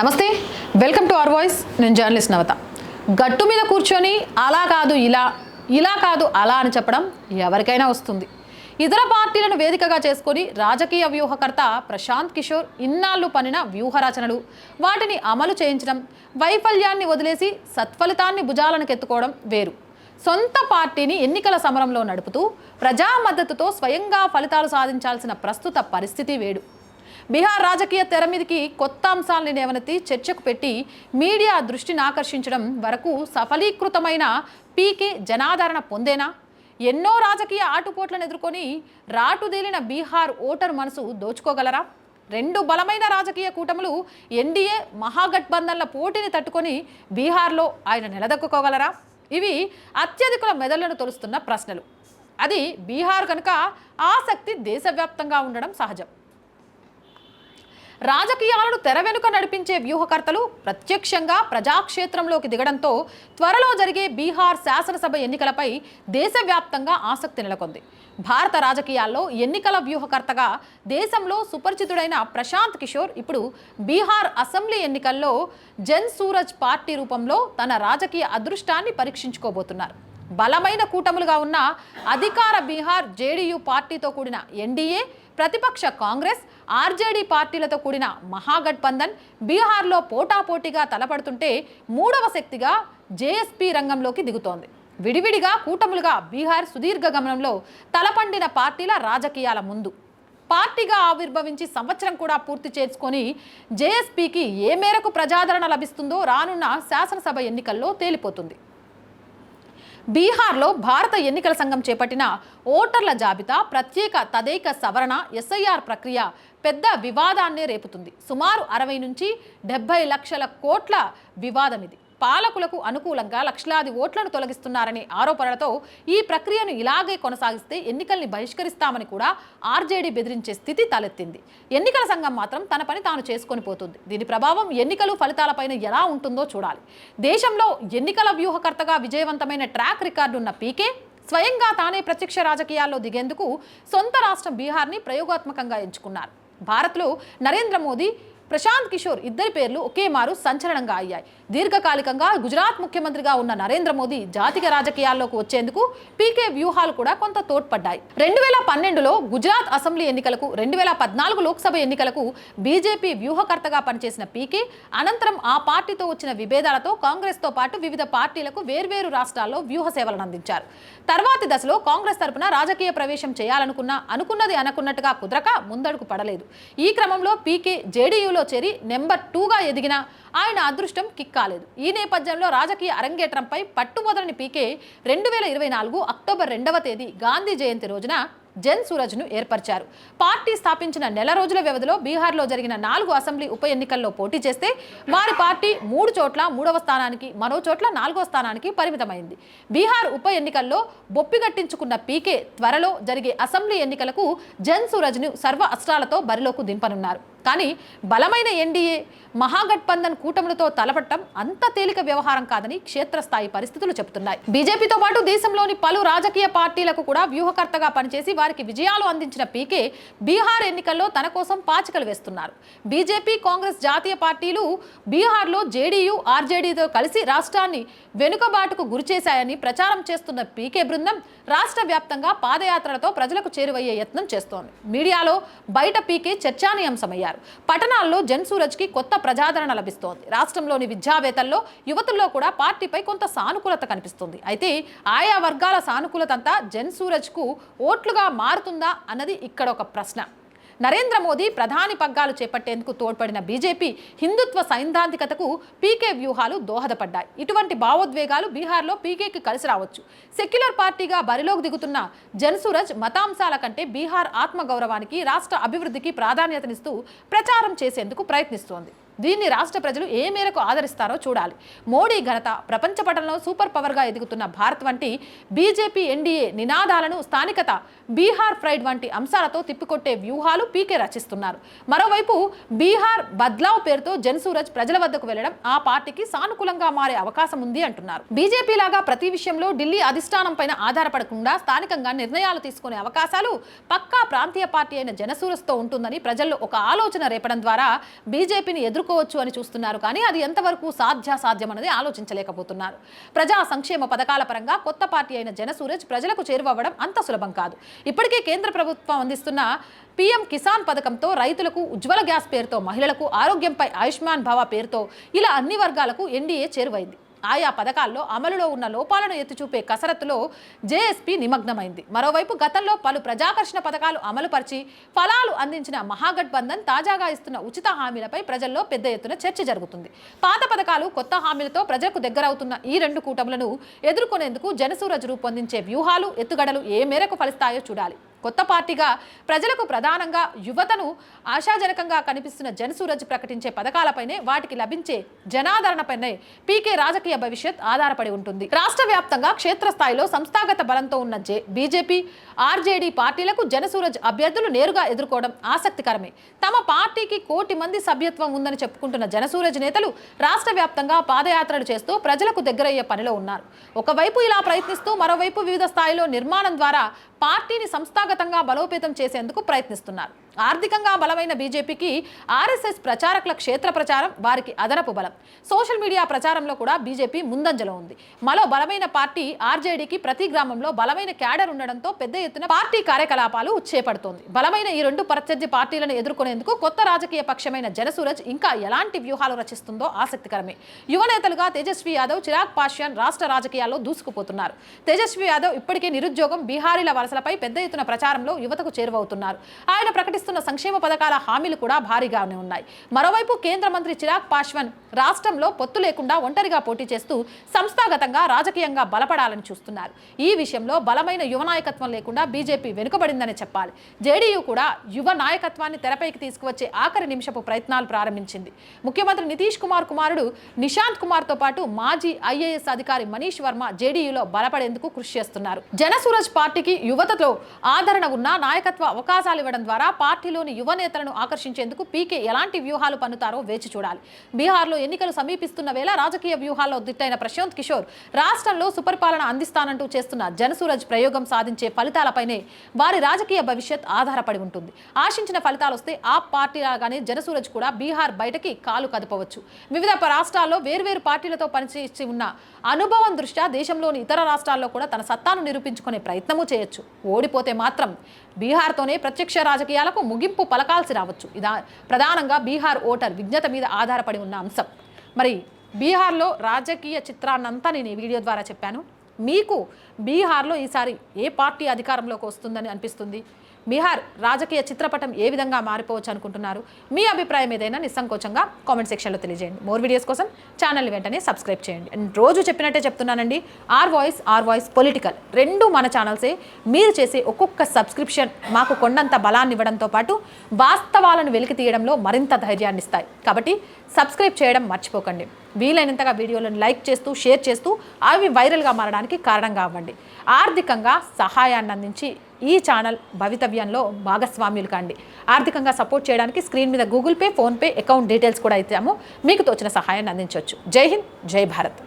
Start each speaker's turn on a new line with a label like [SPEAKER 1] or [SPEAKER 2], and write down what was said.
[SPEAKER 1] నమస్తే welcome to our voice. నేను journalist Navata. గట్టు మీద కూర్చొని అలా కాదు ఇలా ఇలా కాదు అలా అని చెప్పడం ఎవరికైనా వస్తుంది. ఇతర పార్టీలను వేదికగా చేసుకొని రాజకీయ వ్యూహకర్త ప్రశాంత్ కిషోర్ ఇన్నాళ్ళు పనిన వ్యూహ రచనలు. వాటిని అమలు చేయించడం వైఫల్యాన్ని వదిలేసి సత్ఫలితాన్ని భుజాలనకెత్తుకోవడం వేరు. సొంత పార్టీని ఎన్నికల సమరంలో నడుపుతూ ప్రజా మద్దతుతో స్వయంగా ఫలితాలు సాధించాల్సిన ప్రస్తుత పరిస్థితి వేడు. బీహార్ రాజకీయ తెర మీదకి కొత్త అంశాలని లేవనెత్తి చర్చకు పెట్టి మీడియా దృష్టిని ఆకర్షించడం వరకు సఫలీకృతమైన పీకే జనాదరణ పొందేనా? ఎన్నో రాజకీయ ఆటుపోట్లను ఎదుర్కొని రాటుదేలిన బీహార్ ఓటర్ మనసు దోచుకోగలరా? రెండు బలమైన రాజకీయ కూటములు ఎన్డీఏ మహాగఠబంధన్ల పోటీని తట్టుకొని బీహార్లో ఆయన నిలదొక్కుకోగలరా? ఇవి అత్యధికుల మెదళ్ళను తొలుస్తున్న ప్రశ్నలు. అది బీహార్ కనుక ఆసక్తి దేశవ్యాప్తంగా ఉండడం సహజం. రాజకీయాలను తెర వెనుక నడిపించే వ్యూహకర్తలు ప్రత్యక్షంగా ప్రజాక్షేత్రంలోకి దిగడంతో త్వరలో జరిగే బీహార్ శాసనసభ ఎన్నికలపై దేశవ్యాప్తంగా ఆసక్తి నెలకొంది. భారత రాజకీయాల్లో ఎన్నికల వ్యూహకర్తగా దేశంలో సుపరిచితుడైన ప్రశాంత్ కిషోర్ ఇప్పుడు బీహార్ అసెంబ్లీ ఎన్నికల్లో జన్ సూరజ్ పార్టీ రూపంలో తన రాజకీయ అదృష్టాన్ని పరీక్షించుకోబోతున్నారు. బలమైన కూటములుగా ఉన్న అధికార బీహార్ జేడీయూ పార్టీతో కూడిన ఎన్డీఏ ప్రతిపక్ష కాంగ్రెస్ ఆర్జేడీ పార్టీలతో కూడిన మహాగఠబంధన్ బీహార్లో పోటాపోటీగా తలపడుతుంటే మూడవ శక్తిగా జేఎస్పీ రంగంలోకి దిగుతోంది. విడివిడిగా కూటములుగా బీహార్ సుదీర్ఘ గమనంలో తలపండిన పార్టీల రాజకీయాల ముందు. పార్టీగా ఆవిర్భవించి సంవత్సరం కూడా పూర్తి చేసుకొని జేఎస్పీకి ఏ మేరకు ప్రజాదరణ లభిస్తుందో రానున్న శాసనసభ ఎన్నికల్లో తేలిపోతుంది. బీహార్లో భారత ఎన్నికల సంఘం చేపట్టిన ఓటర్ల జాబితా ప్రత్యేక తదేక సవరణ ఎస్ఐఆర్ ప్రక్రియ పెద్ద వివాదాన్నే రేపుతుంది. సుమారు అరవై నుంచి డెబ్బై లక్షల కోట్ల వివాదం ఇది. పాలకులకు అనుకూలంగా లక్షలాది ఓట్లను తొలగిస్తున్నారనే ఆరోపణలతో ఈ ప్రక్రియను ఇలాగే కొనసాగిస్తే ఎన్నికల్ని బహిష్కరిస్తామని కూడా ఆర్జేడీ బెదిరించే స్థితి తలెత్తింది. ఎన్నికల సంఘం మాత్రం తన పని తాను చేసుకొని పోతుంది. దీని ప్రభావం ఎన్నికలు ఫలితాలపైన ఎలా ఉంటుందో చూడాలి. దేశంలో ఎన్నికల వ్యూహకర్తగా విజయవంతమైన ట్రాక్ రికార్డు ఉన్న పీకే స్వయంగా తానే ప్రత్యక్ష రాజకీయాల్లో దిగేందుకు సొంత రాష్ట్రం బీహార్ని ప్రయోగాత్మకంగా ఎంచుకున్నారు. భారత్లో నరేంద్ర మోదీ ప్రశాంత్ కిషోర్ ఇద్దరి పేర్లు ఒకే మారు సంచలనంగా అయ్యాయి. దీర్ఘకాలికంగా గుజరాత్ ముఖ్యమంత్రిగా ఉన్న నరేంద్ర మోదీ జాతీయ రాజకీయాల్లోకి వచ్చేందుకు పీకే వ్యూహాలు కూడా కొంత తోడ్పడ్డాయి. రెండు వేల పన్నెండులో గుజరాత్ అసెంబ్లీ ఎన్నికలకు రెండు వేల పద్నాలుగు లోక్సభ ఎన్నికలకు బీజేపీ వ్యూహకర్తగా పనిచేసిన పీకే అనంతరం ఆ పార్టీతో వచ్చిన విభేదాలతో కాంగ్రెస్తో పాటు వివిధ పార్టీలకు వేర్వేరు రాష్ట్రాల్లో వ్యూహ సేవలను అందించారు. తర్వాతి దశలో కాంగ్రెస్ తరపున రాజకీయ ప్రవేశం చేయాలనుకున్నా అనుకున్నది అనుకున్నట్టుగా కుదరక ముందడుగు పడలేదు. ఈ క్రమంలో పీకే జేడీయూలో చేరి నెంబర్ టూగా ఎదిగిన ఆయన అదృష్టం కిక్కాలేదు. ఈ నేపథ్యంలో రాజకీయ అరంగేట్రంపై పట్టుబోదని పీకే రెండు వేల ఇరవై నాలుగు అక్టోబర్ రెండవ తేదీ గాంధీ జయంతి రోజున జన్ సూరజ్ను ఏర్పరిచారు. పార్టీ స్థాపించిన నెల రోజుల వ్యవధిలో బీహార్లో జరిగిన నాలుగు అసెంబ్లీ ఉప ఎన్నికల్లో పోటీ చేస్తే వారి పార్టీ మూడు చోట్ల మూడవ స్థానానికి మరో చోట్ల నాలుగో స్థానానికి పరిమితమైంది. బీహార్ ఉప ఎన్నికల్లో బొప్పిగట్టించుకున్న పీకే త్వరలో జరిగే అసెంబ్లీ ఎన్నికలకు జన్ సూరజ్ను సర్వ అస్త్రాలతో బరిలోకి దింపనున్నారు. కానీ బలమైన ఎన్డీఏ మహాగఠబంధన్ కూటములతో తలపట్టం అంత తేలిక వ్యవహారం కాదని క్షేత్రస్థాయి పరిస్థితులు చెబుతున్నాయి. బీజేపీతో పాటు దేశంలోని పలు రాజకీయ పార్టీలకు కూడా వ్యూహకర్తగా పనిచేసి వారికి విజయాలు అందించిన పీకే బీహార్ ఎన్నికల్లో తన కోసం పాచికలు వేస్తున్నారు. బీజేపీ కాంగ్రెస్ జాతీయ పార్టీలు బీహార్లో జేడీయూ ఆర్జేడీతో కలిసి రాష్ట్రాన్ని వెనుకబాటుకు గురిచేశాయని ప్రచారం చేస్తున్న పీకే బృందం రాష్ట్ర వ్యాప్తంగా పాదయాత్రలతో ప్రజలకు చేరువయ్యే యత్నం చేస్తోంది. మీడియాలో బయట పీకే చర్చానీయాంశమయ్యారు. పట్టణాల్లో జన్ సూరజ్కి కొత్త ప్రజాదరణ లభిస్తోంది. రాష్ట్రంలోని విద్యావేత్తల్లో యువతుల్లో కూడా పార్టీపై కొంత సానుకూలత కనిపిస్తుంది. అయితే ఆయా వర్గాల సానుకూలతంతా జన్ సూరజ్కు ఓట్లుగా మారుతుందా అన్నది ఇక్కడ ఒక ప్రశ్న. నరేంద్ర మోదీ ప్రధాని పగ్గాలు చేపట్టేందుకు తోడ్పడిన బీజేపీ హిందుత్వ సైద్ధాంతికతకు పీకే వ్యూహాలు దోహదపడ్డాయి. ఇటువంటి భావోద్వేగాలు బీహార్లో పీకేకి కలిసి రావచ్చు. సెక్యులర్ పార్టీగా బరిలోకి దిగుతున్న జన్సూరజ్ మతాంశాల కంటే బీహార్ ఆత్మగౌరవానికి రాష్ట్ర అభివృద్ధికి ప్రాధాన్యతనిస్తూ ప్రచారం చేసేందుకు ప్రయత్నిస్తోంది. దీన్ని రాష్ట్ర ప్రజలు ఏ మేరకు ఆదరిస్తారో చూడాలి. మోడీ ఘనత ప్రపంచ పటంలో సూపర్ పవర్గా ఎదుగుతున్న భారత్ వంటి బీజేపీ ఎన్డీఏ నినాదాలను స్థానికత బీహార్ ఫ్రైడ్ వంటి అంశాలతో తిప్పికొట్టే వ్యూహాలు పీకే రచిస్తున్నారు. మరోవైపు బీహార్ బద్లావ్ పేరుతో జన్సూరజ్ ప్రజల వద్దకు వెళ్ళడం ఆ పార్టీకి సానుకూలంగా మారే అవకాశం ఉంది అంటున్నారు. బీజేపీ లాగా ప్రతి విషయంలో ఢిల్లీ అధిష్టానం పైన ఆధారపడకుండా స్థానికంగా నిర్ణయాలు తీసుకునే అవకాశాలు పక్కా ప్రాంతీయ పార్టీ అయిన జనసూరజ్తో ఉంటుందని ప్రజల్లో ఒక ఆలోచన రేపడం ద్వారా బీజేపీని ఎదుర్కో అందుకోవచ్చు అని చూస్తున్నారు. కానీ అది ఎంతవరకు సాధ్యాసాధ్యం అనేది ఆలోచించలేకపోతున్నారు. ప్రజా సంక్షేమ పథకాల పరంగా కొత్త పార్టీ అయిన జనసూరజ్ ప్రజలకు చేరువవ్వడం అంత సులభం కాదు. ఇప్పటికే కేంద్ర ప్రభుత్వం అందిస్తున్న పీఎం కిసాన్ పథకంతో రైతులకు ఉజ్వల గ్యాస్ పేరుతో మహిళలకు ఆరోగ్యంపై ఆయుష్మాన్ భవ పేరుతో ఇలా అన్ని వర్గాలకు ఎన్డీఏ చేరువైంది. ఆయా పథకాల్లో అమలులో ఉన్న లోపాలను ఎత్తిచూపే కసరత్తులో జేఎస్పీ నిమగ్నమైంది. మరోవైపు గతంలో పలు ప్రజాకర్షణ పథకాలు అమలుపరిచి ఫలాలు అందించిన మహాగఠబంధన్ తాజాగా ఇస్తున్న ఉచిత హామీలపై ప్రజల్లో పెద్ద ఎత్తున చర్చ జరుగుతుంది. పాత పథకాలు కొత్త హామీలతో ప్రజలకు దగ్గరవుతున్న ఈ రెండు కూటములను ఎదుర్కొనేందుకు జనసూరజ్ రూపొందించే వ్యూహాలు ఎత్తుగడలు ఏ మేరకు ఫలిస్తాయో చూడాలి. కొత్త పార్టీగా ప్రజలకు ప్రధానంగా యువతను ఆశాజనకంగా కనిపిస్తున్న జనసూరజ్ ప్రకటించే పథకాలపైనే వాటికి లభించే జనాదరణపైనే పీకే రాజకీయ భవిష్యత్ ఆధారపడి ఉంటుంది. రాష్ట్ర వ్యాప్తంగా క్షేత్రస్థాయిలో సంస్థాగత బలంతో ఉన్న జే బీజేపీ ఆర్జేడీ పార్టీలకు జనసూరజ్ అభ్యర్థులు నేరుగా ఎదుర్కోవడం ఆసక్తికరమే. తమ పార్టీకి కోటి మంది సభ్యత్వం ఉందని చెప్పుకుంటున్న జనసూరజ్ నేతలు రాష్ట్ర వ్యాప్తంగా పాదయాత్రలు చేస్తూ ప్రజలకు దగ్గరయ్యే పనిలో ఉన్నారు. ఒకవైపు ఇలా ప్రయత్నిస్తూ మరోవైపు వివిధ స్థాయిలో నిర్మాణం ద్వారా పార్టీని క్రమాగతంగా బలోపేతం చేసేందుకు ప్రయత్నిస్తున్నారు. ఆర్థికంగా బలమైన బీజేపీకి ఆర్ఎస్ఎస్ ప్రచారకుల క్షేత్ర ప్రచారం వారికి అదనపు బలం. సోషల్ మీడియా ప్రచారంలో కూడా బీజేపీ ముందంజలో ఉంది. మరో బలమైన పార్టీ ఆర్జేడీకి ప్రతి గ్రామంలో బలమైన క్యాడర్ ఉండడంతో పెద్ద ఎత్తున పార్టీ కార్యకలాపాలు చేపడుతోంది. బలమైన ఈ రెండు ప్రత్యర్థి పార్టీలను ఎదుర్కొనేందుకు కొత్త రాజకీయ పక్షమైన జనసూరజ్ ఇంకా ఎలాంటి వ్యూహాలు రచిస్తుందో ఆసక్తికరమే. యువ నేతలుగా తేజస్వి యాదవ్ చిరాగ్ పాష్యాన్ రాష్ట్ర రాజకీయాల్లో దూసుకుపోతున్నారు. తేజస్వి యాదవ్ ఇప్పటికే నిరుద్యోగం బీహారీల వలసలపై పెద్ద ఎత్తున ప్రచారంలో యువతకు చేరువవుతున్నారు. ఆయన ప్రకటిస్తున్న సంక్షేమ పథకాల హామీలు కూడా భారీగానే ఉన్నాయి. మరోవైపు కేంద్ర మంత్రి చిరాగ్ పాశ్వాన్ రాష్ట్రంలో పొత్తు లేకుండా ఒంటరిగా పోటీ చేస్తూ సంస్థాగతంగా రాజకీయంగా బలపడాలని చూస్తున్నారు. ఈ విషయంలో బలమైన యువ నాయకత్వం లేకుండా బీజేపీ వెనుకబడిందని చెప్పాలి. జేడీయూ కూడా యువ నాయకత్వాన్ని తెరపైకి తీసుకువచ్చే ఆఖరి నిమిషపు ప్రయత్నాలు ప్రారంభించింది. ముఖ్యమంత్రి నితీష్ కుమార్ కుమారుడు నిశాంత్ కుమార్తో పాటు మాజీ ఐఏఎస్ అధికారి మనీష్ వర్మ జేడీయూలో బలపడేందుకు కృషి చేస్తున్నారు. జనసూరజ్ పార్టీకి యువతలో ఆదరణ ఉన్న నాయకత్వ అవకాశాలు ఇవ్వడం ద్వారా పార్టీలోని యువ నేతలను ఆకర్షించేందుకు పీకే ఎలాంటి వ్యూహాలు పన్నుతారో వేచి చూడాలి. బీహార్లో ఎన్నికలు సమీపిస్తున్న వేళ రాజకీయ వ్యూహాల్లో దిట్టైన ప్రశాంత్ కిషోర్ రాష్ట్రంలో సుపరిపాలన అందిస్తానంటూ చేస్తున్న జనసూరజ్ ప్రయోగం సాధించే ఫలితాలపైనే వారి రాజకీయ భవిష్యత్ ఆధారపడి ఉంటుంది. ఆశించిన ఫలితాలు వస్తే ఆ పార్టీ లాగానే జనసూరజ్ కూడా బీహార్ బయటకి కాలు కదపవచ్చు. వివిధ రాష్ట్రాల్లో వేర్వేరు పార్టీలతో పనిచేసి ఉన్న అనుభవం దృష్ట్యా దేశంలోని ఇతర రాష్ట్రాల్లో కూడా తన సత్తాను నిరూపించుకునే ప్రయత్నము చేయొచ్చు. ఓడిపోతే మాత్రం బీహార్తోనే ప్రత్యక్ష రాజకీయాలకు ముగింపు పలకాల్సి రావచ్చు. ఇదా ప్రధానంగా బీహార్ ఓటర్ విజ్ఞత మీద ఆధారపడి ఉన్న అంశం. మరి బీహార్లో రాజకీయ చిత్రాన్నంతా నేను ఈ వీడియో ద్వారా చెప్పాను. మీకు బీహార్లో ఈసారి ఏ పార్టీ అధికారంలోకి వస్తుందని అనిపిస్తుంది? బీహార్ రాజకీయ చిత్రపటం ఏ విధంగా మారిపోవచ్చు అనుకుంటున్నారు? మీ అభిప్రాయం ఏదైనా నిస్సంకోచంగా కామెంట్ సెక్షన్లో తెలియజేయండి. మోర్ వీడియోస్ కోసం ఛానల్ వెంటనే సబ్స్క్రైబ్ చేయండి. అండ్ రోజు చెప్పినట్టే చెప్తున్నానండి our voice our voice political రెండు మన ఛానల్సే. మీరు చేసే ఒక్కొక్క సబ్స్క్రిప్షన్ మాకు కొండంత బలాన్ని ఇవ్వడంతో పాటు వాస్తవాలను వెలికి తీయడంలో మరింత ధైర్యాన్ని ఇస్తాయి కాబట్టి సబ్స్క్రైబ్ చేయడం మర్చిపోకండి. వీలైనంతగా వీడియోలను లైక్ చేస్తూ షేర్ చేస్తూ అవి వైరల్గా మారడానికి కారణంగా అవ్వండి. ఆర్థికంగా సహాయాన్ని అందించి ఈ ఛానల్ భవితవ్యంలో భాగస్వామ్యులు కాండి. ఆర్థికంగా సపోర్ట్ చేయడానికి స్క్రీన్ మీద Google Pay PhonePe account details కూడా ఇచ్చాము. మీకు తోచిన సహాయాన్ని అందించవచ్చు జై హింద్ జై భారత్.